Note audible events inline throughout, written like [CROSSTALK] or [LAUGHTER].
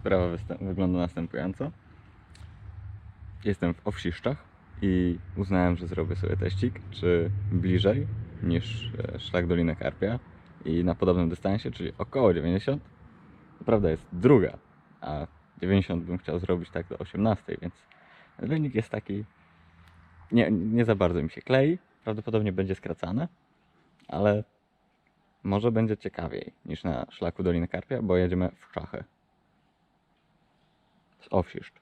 Sprawa wygląda następująco. Jestem w Owsiszczach i uznałem, że zrobię sobie teścik, czy bliżej niż e, szlak Doliny Karpia i na podobnym dystansie, czyli około 90. To prawda jest druga, a 90 bym chciał zrobić tak do 18, więc wynik jest taki nie, nie za bardzo mi się klei. Prawdopodobnie będzie skracane, ale może będzie ciekawiej niż na szlaku Doliny Karpia, bo jedziemy w szachy. Z Owsiszcz.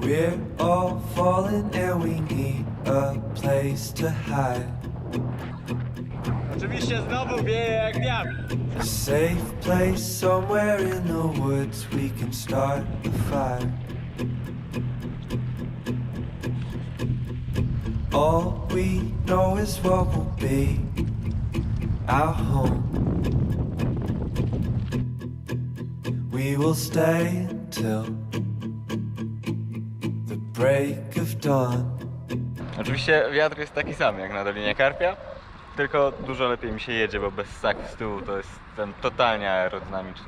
We're all falling and we need a place to hide. Oczywiście znowu wieje jak wiatr. A safe place somewhere in the woods we can start a fire. All we know is what will be our home. We will stay until the break of dawn. Oczywiście wiatr jest taki sam jak na Dolinie Karpia, tylko dużo lepiej mi się jedzie, bo bez sak z tyłu to jestem totalnie aerodynamiczny.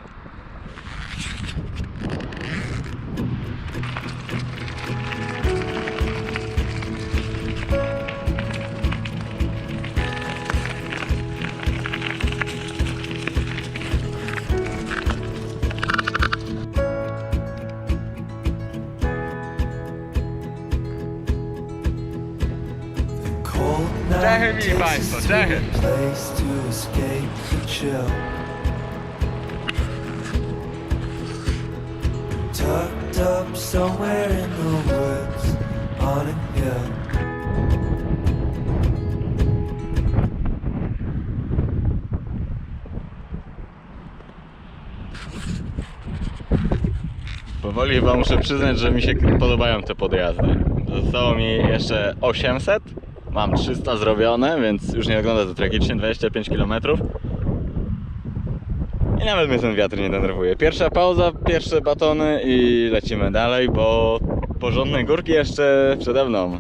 Czechy, mili państwo, Czechy. Up somewhere in the woods on a hill. Powoli chyba muszę przyznać, że mi się podobają te podjazdy. Zostało mi jeszcze 800, mam 300 zrobione, więc już nie wygląda to tragicznie, 25 km. I nawet mnie ten wiatr nie denerwuje. Pierwsza pauza, pierwsze batony i lecimy dalej, bo porządne górki jeszcze przede mną.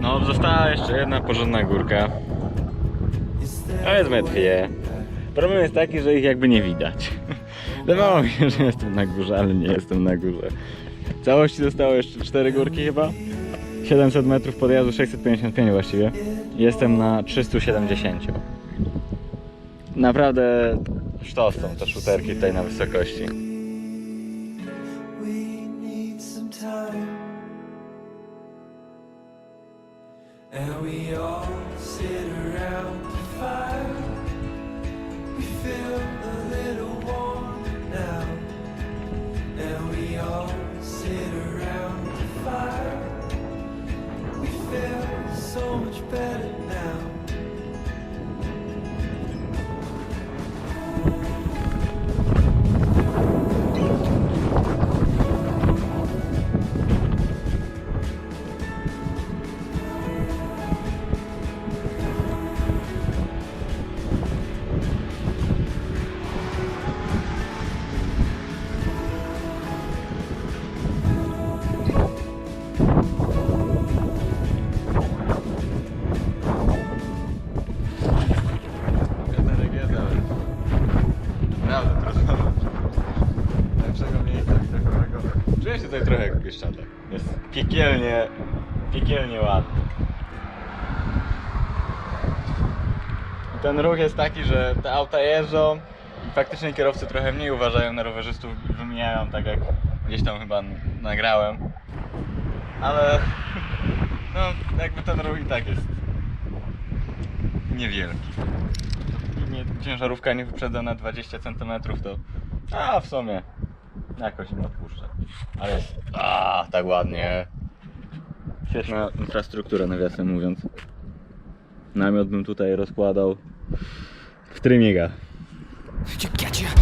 No, została jeszcze jedna porządna górka. Powiedzmy dwie. Problem jest taki, że ich jakby nie widać. [LAUGHS] Wydawało mi się, że jestem na górze, ale nie jestem na górze. W całości zostało jeszcze cztery górki chyba. 700 metrów podjazdu, 655 właściwie. Jestem na 370. Naprawdę sztos są te szuterki tutaj na wysokości. So better Bieszczadach. Jest piekielnie, piekielnie ładny. Ten ruch jest taki, że te auta jeżdżą i faktycznie kierowcy trochę mniej uważają na rowerzystów i wymijają tak jak gdzieś tam chyba nagrałem. Ale [LAUGHS] no jakby ten ruch i tak jest niewielki mnie ciężarówka nie wyprzedza na 20 cm, to a w sumie jakoś im odpuszczę. Ale jest a tak ładnie. Świetna infrastruktura nawiasem mówiąc. Namiot bym tutaj rozkładał w trymiga. You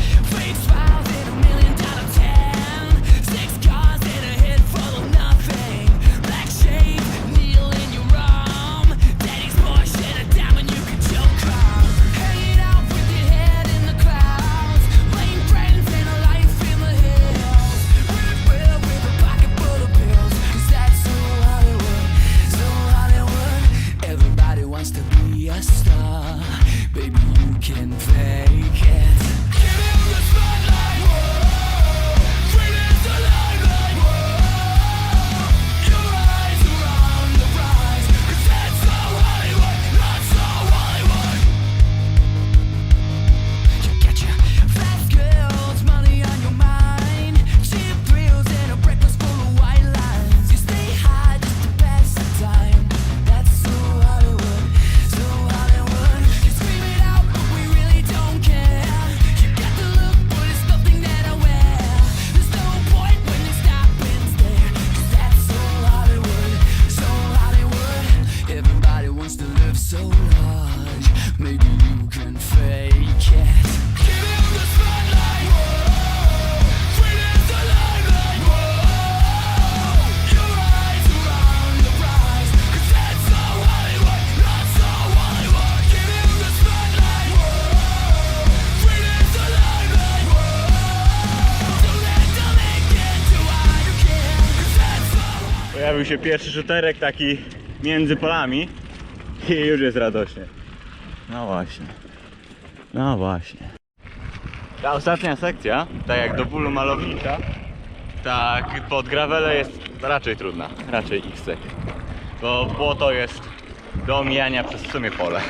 so Pojawił się pierwszy szuterek taki między polami i już jest radośnie. No właśnie. No właśnie. Ta ostatnia sekcja, tak jak do bólu malownicza, tak pod gravele jest raczej trudna, raczej x Bo błoto jest do omijania przez w sumie pole.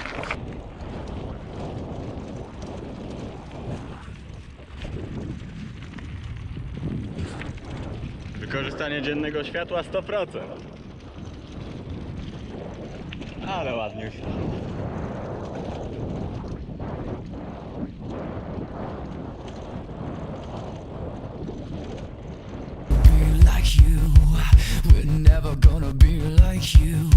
Wykorzystanie dziennego światła 100%. Ale ładnie już. be like you. We're never gonna be like you.